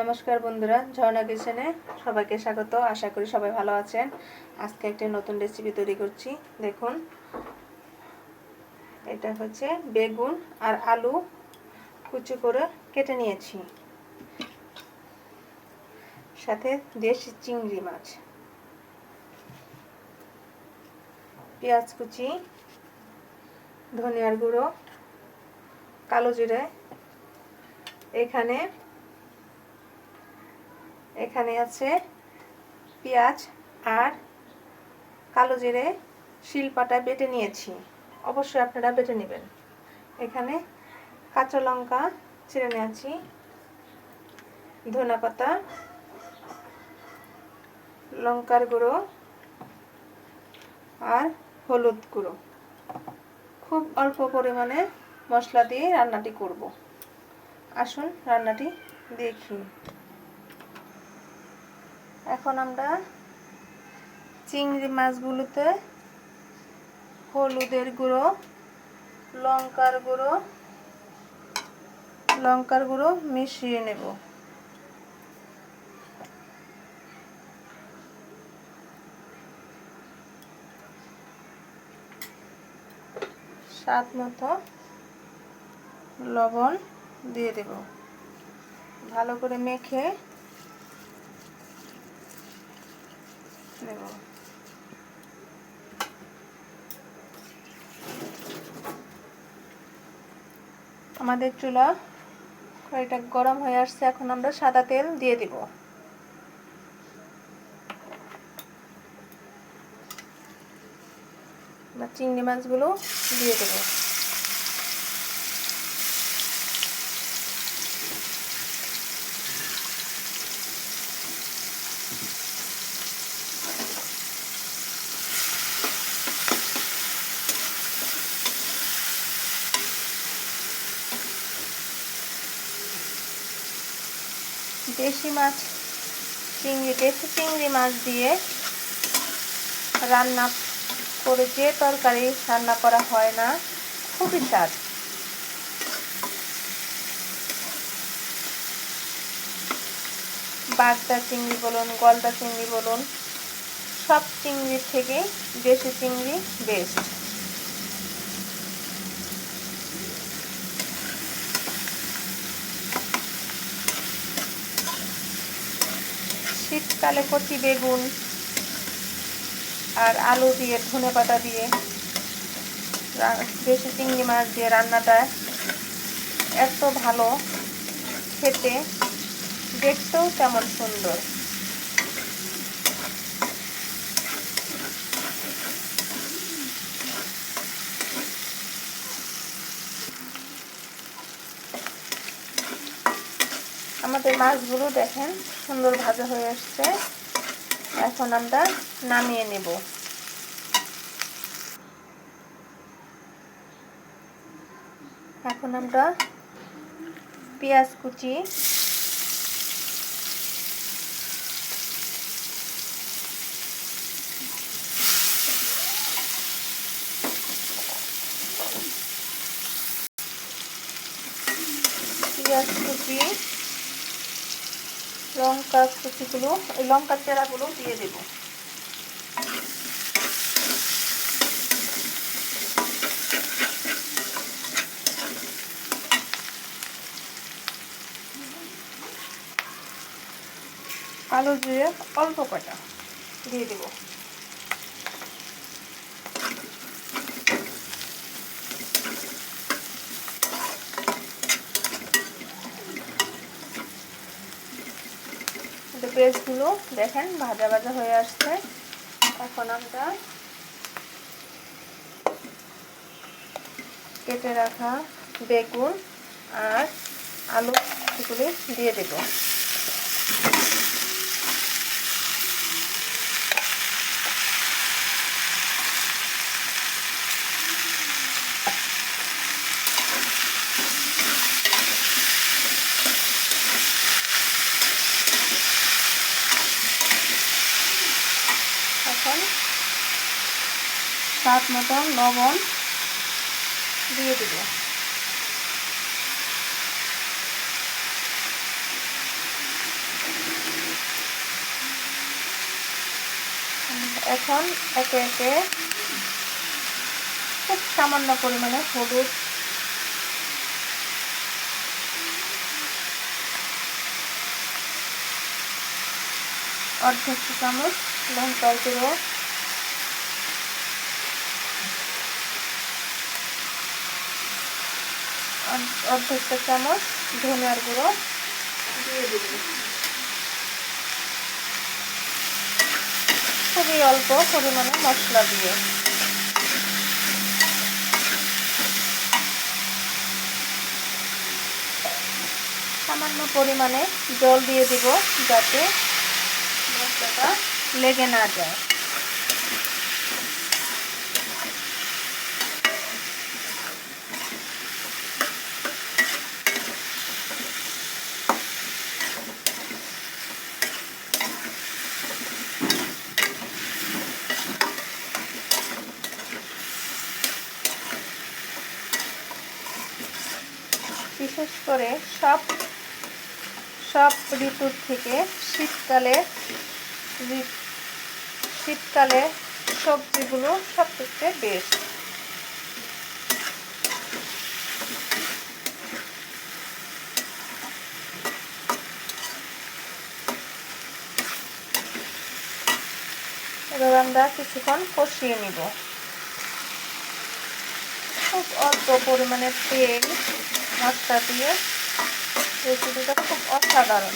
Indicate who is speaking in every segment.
Speaker 1: নমস্কার বন্ধুরা, ঝর্ণা কিচেনে সবাইকে স্বাগত। আশা করি সবাই ভালো আছেন। আজকে একটা নতুন রেসিপি তৈরি করছি। দেখুন, এটা হচ্ছে বেগুন আর আলু কুচি করে কেটে নিয়েছি। সাথে দেশি চিংড়ি মাছ। পেঁয়াজ কুচি, ধনিয়ার গুঁড়ো, কালো জিরে। এখানে এখানে আছে পেঁয়াজ আর কালো জিরে শিলপাটা বেটে নিয়েছি। অবশ্যই আপনারা বেটে নেবেন। এখানে কাঁচা লঙ্কা ছিঁড়ে নিয়েছি, ধনে পাতা, লঙ্কার গুঁড়ো আর হলুদ গুঁড়ো। খুব অল্প পরিমাণে মশলা দিয়ে রান্নাটি করব। আসুন রান্নাটি দেখি। এখন আমরা চিংড়ি মাছগুলোতে হলুদের গুঁড়ো, লঙ্কার গুঁড়ো লঙ্কার গুঁড়ো মিশিয়ে নেব। স্বাদ মতো লবণ দিয়ে দেব। ভালো করে মেখে নেব আমাদের চুলা, কড়াইটা গরম হয়ে আসছে, এখন আমরা সাদা তেল দিয়ে দিব। চিংড়ি মাছগুলো দিয়ে দেবো। দেশি মাছ, চিংড়ি, দেশি চিংড়ি মাছ দিয়ে রান্না করে যে তরকারি রান্না করা হয় না, খুবই স্বাদ। বাগদা চিংড়ি বলুন, গলদা চিংড়ি বলুন, সব চিংড়ির থেকে দেশি চিংড়ি বেস্ট শীতকালে কচি বেগুন আর আলু দিয়ে, ধনে পাতা দিয়ে দেশি চিংড়ি মাছ দিয়ে রান্নাটা এত ভালো খেতে, দেখতেও তেমন সুন্দর। আমাদের মাছগুলো দেখেন, সুন্দর ভাজা হয়ে আসছে। এখন আমরা নামিয়ে নেব। এখন আমরা পেঁয়াজ কুচি। পেঁয়াজ কুচি। লঙ্কা কুচিগুলো লঙ্কার চেরাগুলো দিয়ে দেব। আলু জিরে অল্প কটা দিয়ে দেব। পেঁয়াজগুলো দেখেন, ভাজা ভাজা হয়ে আসছে। এখন আমরা কেটে রাখা বেগুন আর আলু দিয়ে দেব। মতন স্বাদ মতো লবণ দিয়ে দেবে। এখন একে একে খুব সামান্য পরিমাণে হলুদ অর্ধেক চামচ লঙ্কার গুঁড়ো অর্ধ- অর্ধেক চা চামচ ধনিয়ার গুঁড়ো দিয়ে দিব খুবই অল্প পরিমাণে মশলা দিয়ে সামান্য পরিমাণে জল দিয়ে দিব যাতে মশলাটা লেগে না যায়। বিশেষ করে সব সব ঋতুর থেকে শীতকালে ঋ- শীতকালে সবজিগুলো সবথেকে বেস্ট এবার আমরা কিছুক্ষণ কষিয়ে নিব। খুব অল্প পরিমাণে তেল, মশলা দিয়ে রেসিপিটা খুব অসাধারণ।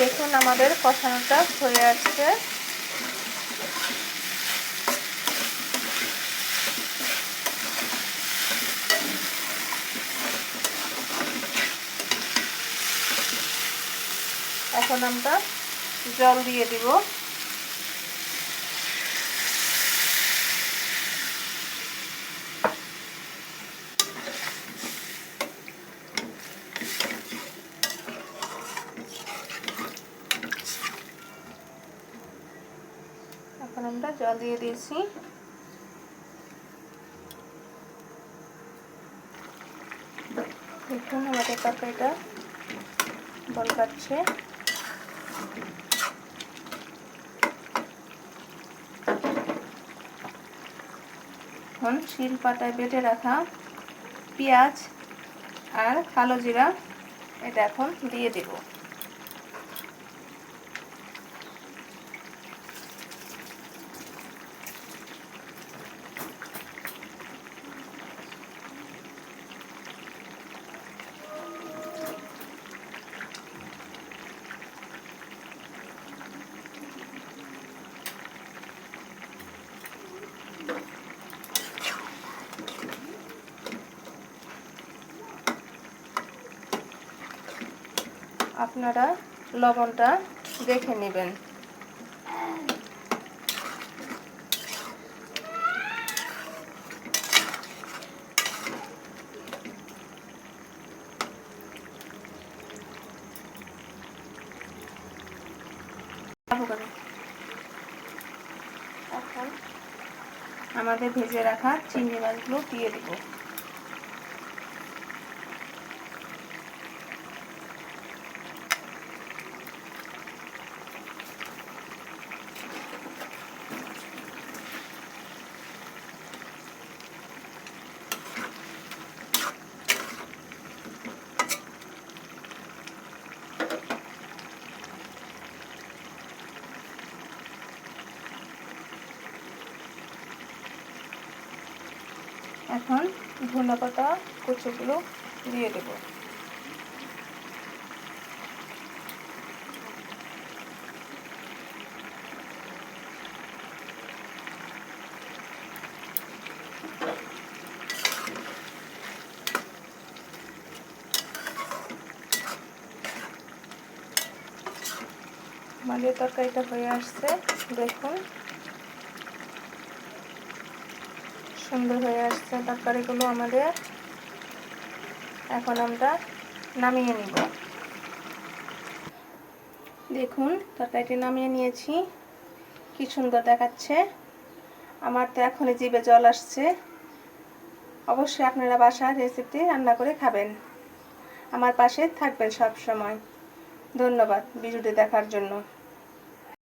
Speaker 1: দেখুন আমাদের কষানোটা হয়ে আসছে। এখন আমরা জল দিয়ে দিব এখন আমরা জল দিয়ে দিয়েছি। দেখুন আমাদের তরকারিটা বল কাটছে এখন শিল পাতায় বেটে রাখা পেঁয়াজ আর কালো জিরা এটা এখন দিয়ে দিব। আপনারা লবণটা দেখে নেবেন। আমাদের ভেজে রাখা চিংড়ি মাছগুলো দিয়ে দেবো। এখন ধনে পাতা কুচোগুলো দিয়ে দেবো। আমাদের তরকারিটা হয়ে আসছে। দেখুন সুন্দর হয়ে আসছে তরকারিগুলো আমাদের। এখন আমরা নামিয়ে নিব। দেখুন, তরকারিটি নামিয়ে নিয়েছি। কি সুন্দর দেখাচ্ছে। আমার তো এখনই জিভে জল আসছে। অবশ্যই আপনারা বাসার রেসিপি রান্না করে খাবেন। আমার পাশে থাকবেন সব সময় ধন্যবাদ ভিডিওটি দেখার জন্য।